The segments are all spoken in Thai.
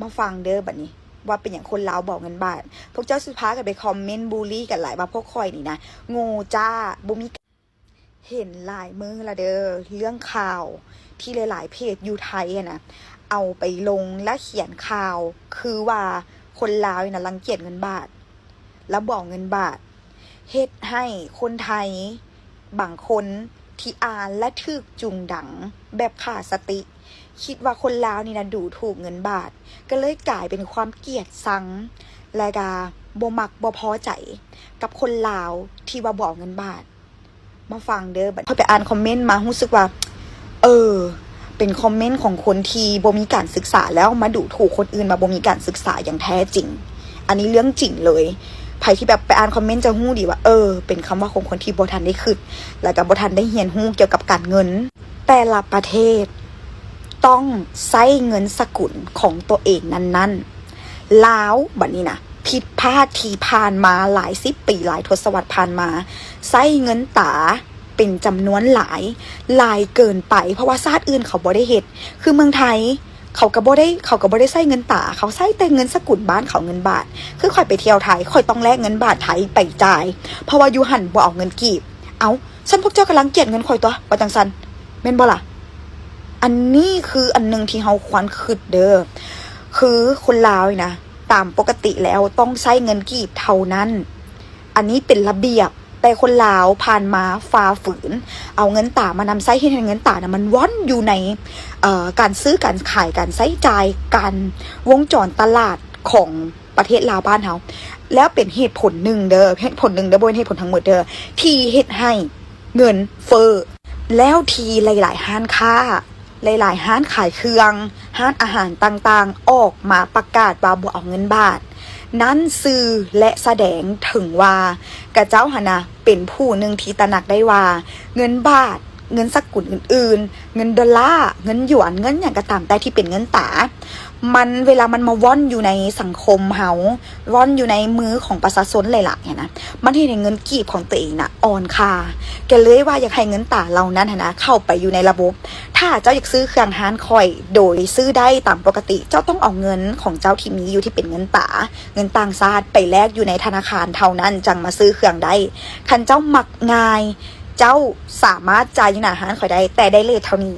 มาฟังเด้อบัดนี้ว่าเป็นอย่างคนลาวบอกเงินบาท พวกเจ้าสุภากันไปคอมเมนต์บูลลี่กันหลายว่าพวกคอยนี่นะง่จ้าบุมีเห็นหลายมือละเด้อเรื่องข่าวที่หลายๆเพจอยู่ไทยอะนะเอาไปลงและเขียนข่าว คือว่าคนลาวนี่นะรังเกียจเงินบาท แล้วบอกเงินบาทเฮ็ดให้คนไทยบางคน ที่อ่านและถึกจุงดัง แบบขาดสติ คิดว่าคนลาวนี่นะดูถูกเงินบาท ก็เลยกลายเป็นความเกลียดสัง และกาบ่มักบ่พอใจ กับคนลาวที่ว่าบอกเงินบาท มาฟังเด้อบัดพอไปอ่านคอมเมนต์มารู้สึกว่า เออ เป็นคอมเมนต์ของคนที่บ่มีการศึกษาแล้วมาดูถูกคนอื่นมาบ่มีการศึกษาอย่างแท้จริง อันนี้เรื่องจริงเลย ใครที่แบบไปอ่านคอมเมนต์จะหู้ดีว่า เออ เป็นคำว่าของคนที่บทันได้คิดแล้วก็บ่ทันได้เรียนรู้เกี่ยวกับการเงิน แต่ละประเทศ ต้องใช้เงินสกุลของตัวเองนั้นๆลาวบัดนี้นะผิดพลาดที่ผ่านมาหลายสิบปีหลายทศวรรษผ่านมาใช้เงินตาเป็นจำนวนหลายหลายเกินไป เพราะว่าชาติอื่นเขาบ่ได้เฮ็ดคือเมืองไทย เขาก็บ่ได้เขาก็บ่ได้ใช้เงินตาเขาใช้แต่เงินสกุลบ้านเขาเงินบาท คือข่อยไปเที่ยวไทยข่อยต้องแลกเงินบาทไทยไปจ่าย เพราะว่ายูหันบ่เอาเงินกีบ เอาฉันพวกเจ้ากำลังเกียดเงินข่อยตัวว่าจังซันแม่นบ่ล่ะอันนี้คืออันหนึ่งที่เฮาควรคิดเด้อคือคนลาวนะตามปกติแล้วต้องใช้เงินกีบเท่านั้น อันนี้เป็นระเบียบ แต่คนลาวผ่านมาฝ่าฝืน เอาเงินตามานำใช้ให้เงินตานะมันว่อนอยู่ในการซื้อการขายการใช้จ่ายการวงจรตลาดของประเทศลาวบ้านเฮาแล้วเป็นเหตุผลหนึ่งเด้อเหตุผลหนึ่งเด้อบนเหตุผลทั้งหมดเด้อที่เฮ็ดให้เงินเฟ้อแล้วทีหลาย ๆ ห้านค้าหลาย ๆ ห้านขายเครื่องห้านอาหารต่าง ๆ ออกมาประกาศว่าบ่เอาเงินบาท นั้นสื่อและแสดงถึงว่ากระเจ้าหนนะเป็นผู้หนึ่งที่ตระหนักได้ว่า เงินบาท เงินสกุลอื่นๆ เงินดอลลาร์เงินหยวนเงินอย่างกระตามแต่ที่เป็นเงินตา มันเวลามันมาว่อนอยู่ในสังคมเฮาว่อนอยู่ในมือของประชาชนหลายๆเนี่ยนะมันเห็นในเงินกีบของตัวเองนะอ่อนค่าแกเลยว่าอยากให้เงินตาเหล่านั้นหั้นนะเข้าไปอยู่ในระบบ ถ้าเจ้าอยากซื้อเครื่องฮานคอย โดยซื้อได้ตามปกติ เจ้าต้องเอาเงินของเจ้าที่มีอยู่ที่เป็นเงินตา เงินต่างชาติไปแลกอยู่ในธนาคารเท่านั้นจังมาซื้อเครื่องได้คันเจ้ามักง่าย เจ้าสามารถจ่ายอยู่หน้าฮานคอยได้ แต่ได้เลทเท่านี้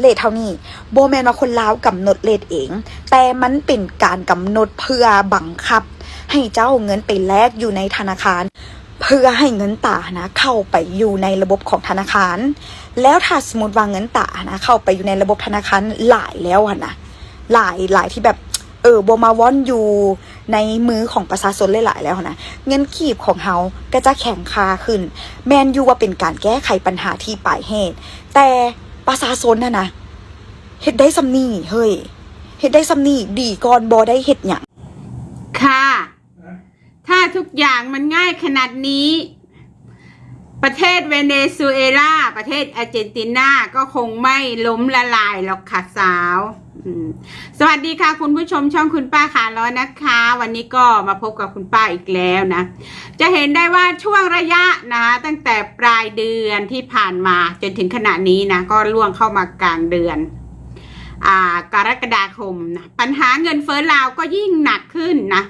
เลทเท่านี้โบแมนว่าคนลาวกำหนดเลทเอง แต่มันเป็นการกำหนดเพื่อบังคับ ให้เจ้าเงินไปแลกอยู่ในธนาคาร เพื่อให้เงินตานะเข้าไปอยู่ในระบบของธนาคาร แล้วถ้าสมมติว่าเงินตานะเข้าไปอยู่ในระบบธนาคารหลายแล้วนะหลายหลายที่แบบเออโบมาวอนอยู่ ในมือของประชาชนหลายๆแล้วนะเงินขีบของเฮาก็จะแข็งคาขึ้น แมนยูว่าเป็นการแก้ไขปัญหาที่ปลายเหตุ แต่ประชาชนน่ะนะเฮ็ดได้ซำนี่เฮ้ยเฮ็ดได้ซำนี่ดีก่อนบ่ได้เฮ็ดหยังค่ะ ถ้าทุกอย่างมันง่ายขนาดนี้ ประเทศเวเนซุเอลาประเทศอาร์เจนตินาก็คงไม่ล้มละลายหรอกค่ะสาว สวัสดีค่ะคุณผู้ชมช่องคุณป้าขาล้อนะคะ วันนี้ก็มาพบกับคุณป้าอีกแล้วนะ จะเห็นได้ว่าช่วงระยะนะตั้งแต่ปลายเดือนที่ผ่านมาจนถึงขณะนี้นะก็ล่วงเข้ามากลางเดือนอกรกฎาคมนะปัญหาเงินเฟ้อลาวก็ยิ่งหนักขึ้นนะ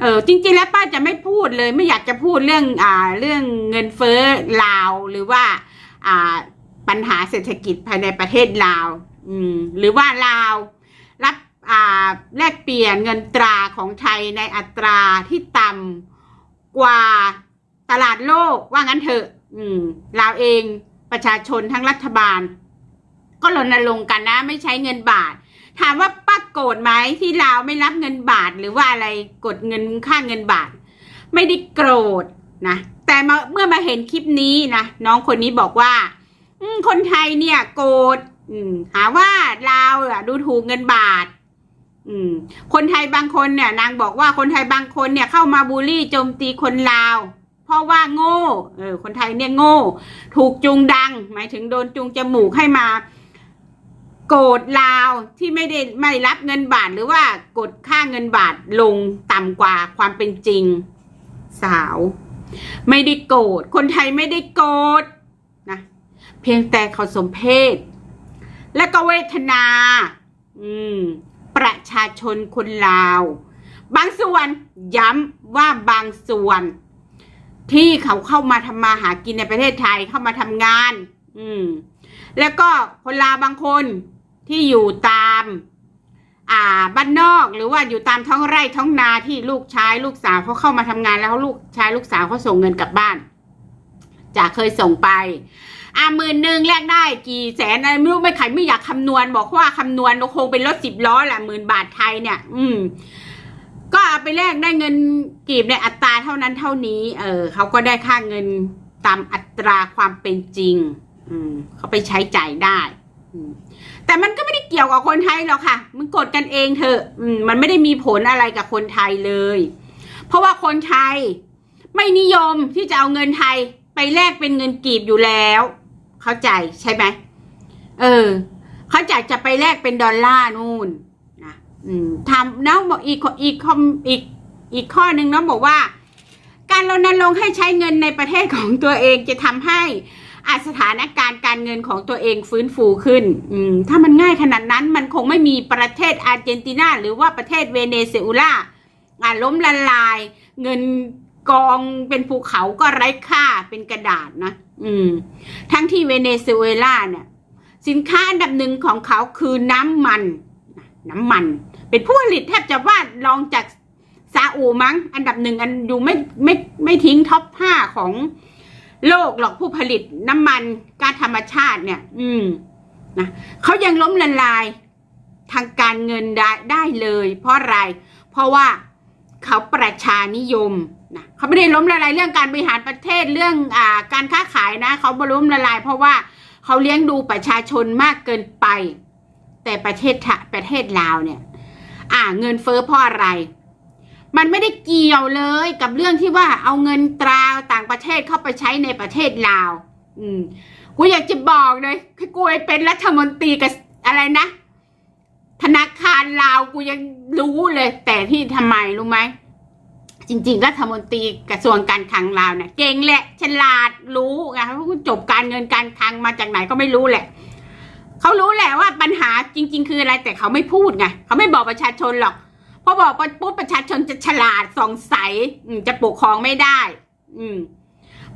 เออจริงๆแล้วป้าจะไม่พูดเลยไม่อยากจะพูดเรื่องอ่าเรื่องเงินเฟ้อลาวหรือว่าอ่าปัญหาเศรษฐกิจภายในประเทศลาว อืม หรือว่าลาว รับอ่าแลกเปลี่ยนเงินตราของไทยในอัตราที่ต่ำกว่าตลาดโลกว่างั้นเถอะ อืมลาวเองประชาชนทั้งรัฐบาล ก็รณรงค์กันนะ ไม่ใช้เงินบาท ถามว่าป้าโกรธไหมที่ลาวไม่รับเงินบาทหรือว่าอะไรกดเงินค่าเงินบาท ไม่ได้โกรธนะแต่เมื่อมาเห็นคลิปนี้นะน้องคนนี้บอกว่า คนไทยเนี่ย โกรธ อืม หาว่าลาวอะ ดูถูกเงินบาท อืม คนไทยบางคนเนี่ย นางบอกว่าคนไทยบางคนเนี่ยเข้ามาบูลลี่โจมตีคนลาว เพราะว่าโง่ เออ คนไทยเนี่ยโง่ ถูกจูงดัง หมายถึงโดนจูงจมูกให้มาโกรธลาวที่ไม่ได้ไม่รับเงินบาทหรือว่ากดค่าเงินบาทลงต่ำกว่าความเป็นจริง สาว ไม่ได้โกรธคนไทยไม่ได้โกรธนะเพียงแต่เขาสมเพศ และก็เวทนา อืม ประชาชนคนลาว บางส่วนย้ำว่าบางส่วน ที่เขาเข้ามาทำมาหากินในประเทศไทยเข้ามาทำงาน อืม แล้วก็คนลาวบางคนที่อยู่ตาม อ่าบ้านนอกหรือว่าอยู่ตามท้องไร่ท้องนาที่ลูกชายลูกสาวเขาเข้ามาทำงานแล้วลูกชายลูกสาวเขาส่งเงินกลับบ้าน จะเคยส่งไปอ่าหมื่นหนึ่งแลกได้กี่แสนอะไรไม่รู้ไม่ใครไม่อยากคำนวณ บอกว่าคำนวณคงเป็นรถสิบล้อแหละหมื่นบาทไทยเนี่ย อืม ก็เอาไปแลกได้เงินกีบในอัตราเท่านั้นเท่านี้ เออเขาก็ได้ค่าเงินตามอัตราความเป็นจริง อืมเขาไปใช้จ่ายได้ อืมแต่มันก็ไม่ได้เกี่ยวกับคนไทยหรอกค่ะ มันกดกันเองเถอะอืมมันไม่ได้มีผลอะไรกับคนไทยเลย เพราะว่าคนไทยไม่นิยมที่จะเอาเงินไทย ไปแลกเป็นเงินกีบอยู่แล้ว เข้าใจใช่ไหมเออ เขาจะจะไปแลกเป็นดอลลาร์นู่นนะอืมทำน้องบอกอีกอีกคอมอีกอีกข้อหนึ่งน้องบอกว่า การรณรงค์ให้ใช้เงินในประเทศของตัวเองจะทำให้อาสถานการณ์การเงินของตัวเองฟื้นฟูขึ้น อืม ถ้ามันง่ายขนาดนั้นมันคงไม่มีประเทศอาร์เจนตินาหรือว่าประเทศเวเนซุเอลาอ่าล้มละลายเงิน กองเป็นภูเขาก็ไร้ค่าเป็นกระดาษนะ อืม ทั้งที่เวเนซุเอลาเนี่ย สินค้าอันดับหนึ่งของเขาคือน้ำมัน น้ำมัน เป็นผู้ผลิตแทบจะว่ารองจากซาอุมั้ง อันดับหนึ่งอันอยู่ไม่ไม่ไม่ทิ้งท็อปห้าของโลกหรอกผู้ผลิตน้ำมันก๊าซธรรมชาติเนี่ย อืมนะเขายังล้มละลายทางการเงินได้ได้เลย เพราะอะไร เพราะว่าเขาประชานิยม นะเขาไม่ได้ล้มละลายเรื่องการบริหารประเทศเรื่องอ่าการค้าขายนะเขาบล้มละลาย เพราะว่าเขาเลี้ยงดูประชาชนมากเกินไป แต่ประเทศประเทศลาวเนี่ย อ่าเงินเฟ้อเพราะอะไร มันไม่ได้เกี่ยวเลยกับเรื่องที่ว่าเอาเงินตราต่างประเทศเข้าไปใช้ในประเทศลาว อืมกูอยากจะบอกเลยคือกูเป็นรัฐมนตรีกับอะไรนะ ธนาคารลาวกูยังรู้เลย แต่ที่ทำไมรู้ไหม จริง ๆ รัฐมนตรีกระทรวงการคลังลาวเนี่ยเก่งแหละฉลาดรู้ไงเพราะคุณจบการเงินการคลังมาจากไหนก็ไม่รู้แหละเขารู้แหละว่าปัญหาจริง ๆ คืออะไรแต่เขาไม่พูดไงเขาไม่บอกประชาชนหรอกพราะบอกปุ๊บประชาชนจะฉลาดสองใสอืมจะปกครองไม่ได้ อืม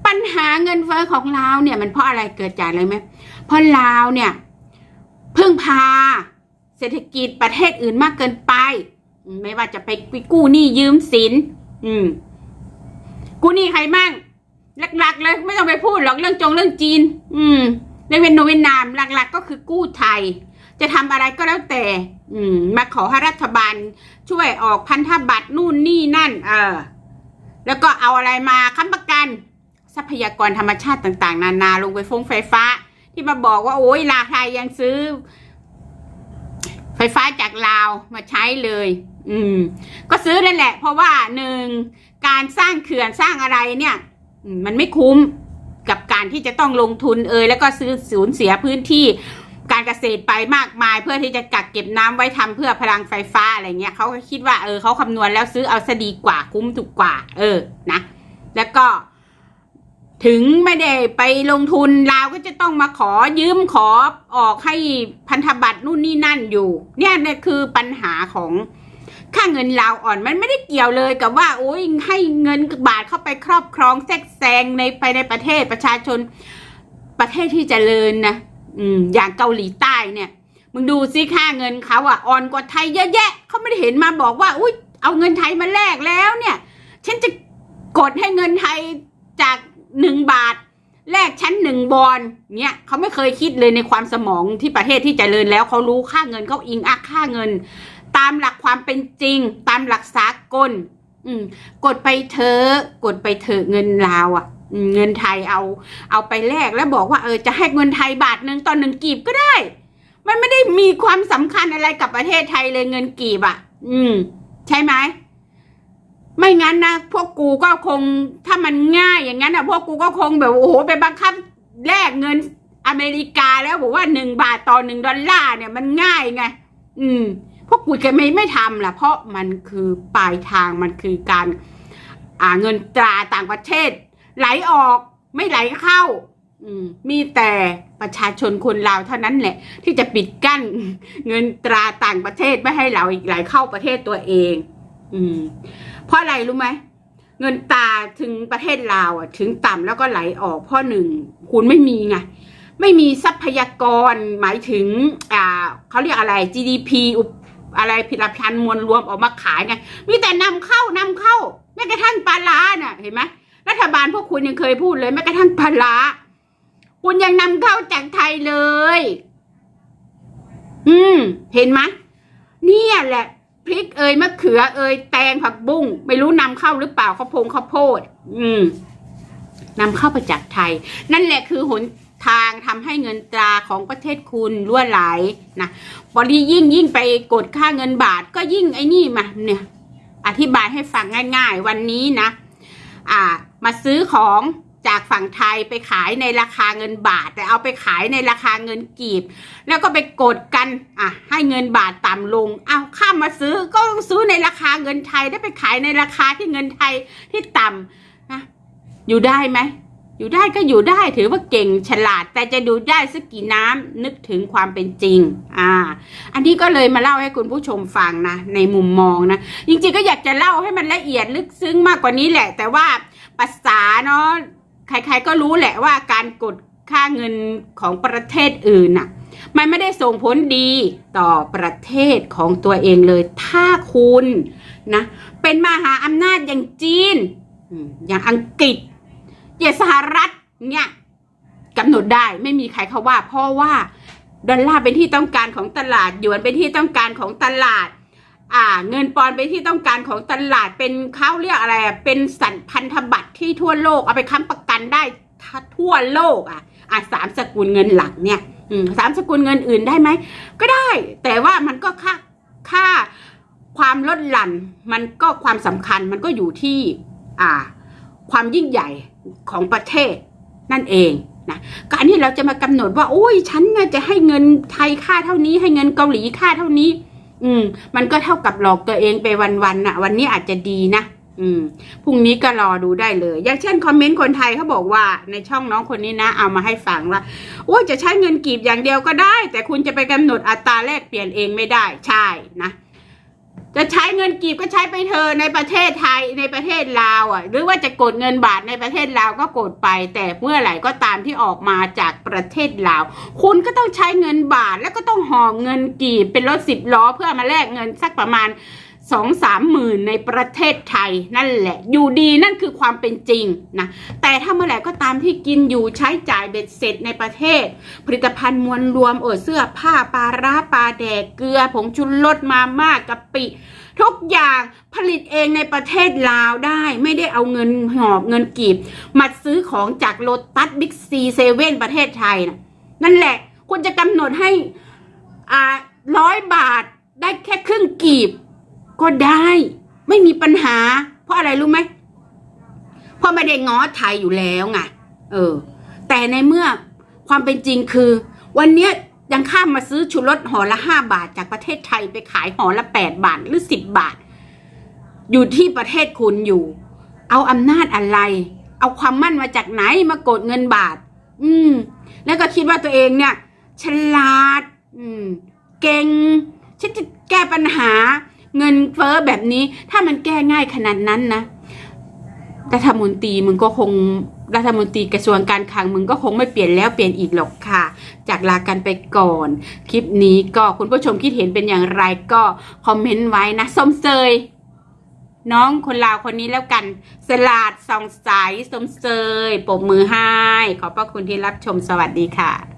ปัญหาเงินเฟ้อของลาวเนี่ย มันเพราะอะไรเกิดจากอะไรไหมเพราะลาวเนี่ยพึ่งพา เศรษฐกิจประเทศอื่นมากเกินไป ไม่ว่าจะไปกู้หนี้ยืมสิน อืม กูนี้ใครมั่งหลักๆเลยไม่ต้องไปพูดหรอกเรื่องจงเรื่องจีน อืมเรื่องเวียนามเวียดนามหลักๆ ก็คือกู้ไทย จะทำอะไรก็แล้วแต่ อืม มาขอให้รัฐบาล ช่วยออกพันธบัตรนู่นนี่นั่น เออ แล้วก็เอาอะไรมาค้ำประกัน ทรัพยากรธรรมชาติต่างๆ นานาลงไปฟงไฟฟ้า ที่มาบอกว่าโอ้ยลาไทยยังซื้อ ไฟฟ้าจากลาวมาใช้เลย อืม ก็ซื้อนั่นแหละ เพราะว่าหนึ่งการสร้างเขื่อนสร้างอะไรเนี่ย มันไม่คุ้มกับการที่จะต้องลงทุนเอยแล้วก็ซื้อสูญเสียพื้นที่การเกษตรไปมากมาย เพื่อที่จะกักเก็บน้ำไว้ทำเพื่อพลังไฟฟ้าอะไรเงี้ยเขาก็คิดว่าเออเขาคำนวณแล้วซื้อเอาซะดีกว่าคุ้มถูกกว่า เออนะ แล้วก็ ถึงไม่ได้ไปลงทุนลาวก็จะต้องมาขอยืมขอออกให้พันธบัตรนู่นนี่นั่นอยู่ เนี่ยเนี่ยคือปัญหาของ ค่าเงินลาวอ่อนมันไม่ได้เกี่ยวเลยกับว่า โอ้ยให้เงินบาทเข้าไปครอบครองแทรกแซงในไปในประเทศประชาชนประเทศที่เจริญนะอืมอย่างเกาหลีใต้เนี่ย มึงดูซิค่าเงินเขาอะอ่อนกว่าไทยเยอะแยะเขาไม่ได้เห็นมาบอกว่า อุ้ยเอาเงินไทยมาแลกแล้วเนี่ย ฉันจะกดให้เงินไทยจากหนึ่งบาทแลกชั้นหนึ่งบอลเนี่ยเขาไม่เคยคิดเลยในความสมองที่ประเทศที่เจริญแล้วเขารู้ค่าเงินเขาอิงอักค่าเงินามหลักความเป็นจริง ตามหลักสากล อืม กดไปเถอะกดไปเถอะเงินลาวอะเงินไทยเอา เอาไปแลกแล้วบอกว่าเออจะให้เงินไทยบาทหนึ่งต่อหนึ่งกีบก็ได้ มันไม่ได้มีความสำคัญอะไรกับประเทศไทยเลยเงินกีบอะ อืม ใช่ไหมไม่งั้นนะพวกกูก็คงถ้ามันง่ายอย่างนั้นนะพวกกูก็คงแบบโอ้โหไปบังคับแลกเงินอเมริกาแล้วบอกว่าหนึ่งบาทต่อหนึ่งดอลลาร์เนี่ยมันง่ายไง อืม วกกูจะไม่ไม่ทำล่ะเพราะมันคือปลายทางมันคือการอ่าเงินตราต่างประเทศ ไหลออกไม่ไหลเข้าอืมมีแต่ประชาชนคนลาวเท่านั้นแหละ ที่จะปิดกั้นเงินตราต่างประเทศไม่ให้เราอีกไหลเข้าประเทศตัวเอง อืม เพราะอะไรรู้ไหมเงินตราถึงประเทศลาวอะ ถึงต่ำแล้วก็ไหลออกเพราะหนึ่งคุณไม่มีไงไม่มีทรัพยากรหมายถึง อ่าเขาเรียกอะไร GDP อุป อะไรผลิตภัณฑ์มวลรวมออกมาขายไงมีแต่นำเข้านำเข้าแม้กระทั่งปลาร้าน่ะเห็นไหมรัฐบาลพวกคุณยังเคยพูดเลยแม้กระทั่งปลาร้าคุณยังนำเข้าจากไทยเลย อืม เห็นไหมเนี่ยแหละพริกเอยมะเขือเอยแตงผักบุ้งไม่รู้นำเข้าหรือเปล่าข้าวโพงข้าวโพด อืมนำเข้าไปจากไทย นั่นแหละคือหน ทางทำให้เงินตราของประเทศคุณรั่วไหลนะบริยิ่งยิ่งไปกดค่าเงินบาทก็ยิ่งไอ้นี่มาเนี่ย อธิบายให้ฟังง่าย ๆ วันนี้นะ อ่า มาซื้อของจากฝั่งไทยไปขายในราคาเงินบาท แต่เอาไปขายในราคาเงินกีบ แล้วก็ไปกดกันอะให้เงินบาทต่ำลงเอาข้ามมาซื้อก็ต้องซื้อในราคาเงินไทยได้ไปขายในราคาที่เงินไทยที่ต่ำนะอยู่ได้ไหม อยู่ได้ก็อยู่ได้ถือว่าเก่งฉลาด แต่จะดูได้สักกี่น้ำนึกถึงความเป็นจริง อ่า อันนี้ก็เลยมาเล่าให้คุณผู้ชมฟังนะในมุมมองนะจริงๆก็อยากจะเล่าให้มันละเอียดลึกซึ้งมากกว่านี้แหละ แต่ว่าภาษาเนาะใครๆก็รู้แหละว่าการกดค่าเงินของประเทศอื่นน่ะมันไม่ได้ส่งผลดีต่อประเทศของตัวเองเลย ถ้าคุณนะเป็นมหาอำนาจอย่างจีน อย่างอังกฤษ อย่างสหรัฐเนี่ยกำหนดได้ไม่มีใครเขาว่า เพราะว่าดอลลาร์เป็นที่ต้องการของตลาดหยวนเป็นที่ต้องการของตลาด อ่า เงินปอนด์เป็นที่ต้องการของตลาดเป็นเขาเรียกอะไรอะเป็นสันพันธบัตรที่ทั่วโลกเอาไปค้ำประกันได้ทั่วโลกอะอะสามสกุลเงินหลักเนี่ยสามสกุลเงินอื่นได้ไหมก็ได้ แต่ว่ามันก็ค่าค่าความลดหลั่นมันก็ความสำคัญมันก็อยู่ที่ อ่า ความยิ่งใหญ่ของประเทศนั่นเองนะการที่เราจะมากำหนดว่าโอ้ยฉันน่ะจะให้เงินไทยค่าเท่านี้ ให้เงินเกาหลีค่าเท่านี้ อืม มันก็เท่ากับหลอกตัวเองไปวันๆน่ะ วันนี้อาจจะดีนะอืมพรุ่งนี้ก็รอดูได้เลย อย่างเช่นคอมเมนต์คนไทยเขาบอกว่าในช่องน้องคนนี้นะ เอามาให้ฟังว่าโอ้ยจะใช้เงินกีบอย่างเดียวก็ได้ แต่คุณจะไปกำหนดอัตราแลกเปลี่ยนเองไม่ได้ใช่นะ จะใช้เงินกีบก็ใช้ไปเธอในประเทศไทยในประเทศลาวอะ หรือว่าจะกดเงินบาทในประเทศลาวก็กดไป แต่เมื่อไหร่ก็ตามที่ออกมาจากประเทศลาว คุณก็ต้องใช้เงินบาทแล้วก็ต้องหอเงินกีบเป็นรถสิบล้อเพื่อมาแลกเงินสักประมาณ สองสามหมื่นในประเทศไทยนั่นแหละ อยู่ดีนั่นคือความเป็นจริงนะแต่ถ้าเมื่อไหร่ก็ตามที่กินอยู่ใช้จ่ายเบ็ดเสร็จในประเทศ ผลิตภัณฑ์มวลรวมโอดเสื้อผ้าปลาร้าปลาแดกเกลือ ผงชูรสมาม่ากะปิ ทุกอย่างผลิตเองในประเทศลาวได้ ไม่ได้เอาเงินหอบเงินกีบมาซื้อของจากโลตัสบิ๊กซีเซเว่นประเทศไทยนะนั่นแหละคุณจะกำหนดให้อ่าร้อยบาทได้แค่ครึ่งกีบ ก็ได้ไม่มีปัญหา เพราะอะไรรู้ไหมเพราะไม่ได้ง้อไทยอยู่แล้วไงเออ แต่ในเมื่อความเป็นจริงคือ วันเนี้ยยังข้ามมาซื้อชูรสห่อละห้าบาท จากประเทศไทยไปขายห่อละแปดบาทหรือสิบบาท อยู่ที่ประเทศคุณอยู่ เอาอำนาจอะไร เอาความมั่นมาจากไหนมากดเงินบาท อืม แล้วก็คิดว่าตัวเองเนี่ย ฉลาด อืม เก่งฉันจะแก้ปัญหา เงินเฟ้อแบบนี้ถ้ามันแก้ง่ายขนาดนั้นนะรัฐมนตรีมึงก็คงรัฐมนตรีกระทรวงการคลังมึงก็คงไม่เปลี่ยนแล้วเปลี่ยนอีกหรอกค่ะ จากลากันไปก่อน คลิปนี้ก็คุณผู้ชมคิดเห็นเป็นอย่างไรก็คอมเมนต์ไว้นะสมเสยน้องคนลาวคนนี้แล้วกัน สลาดสองสายสมเสยปรบมือให้ ขอบพระคุณที่รับชมสวัสดีค่ะ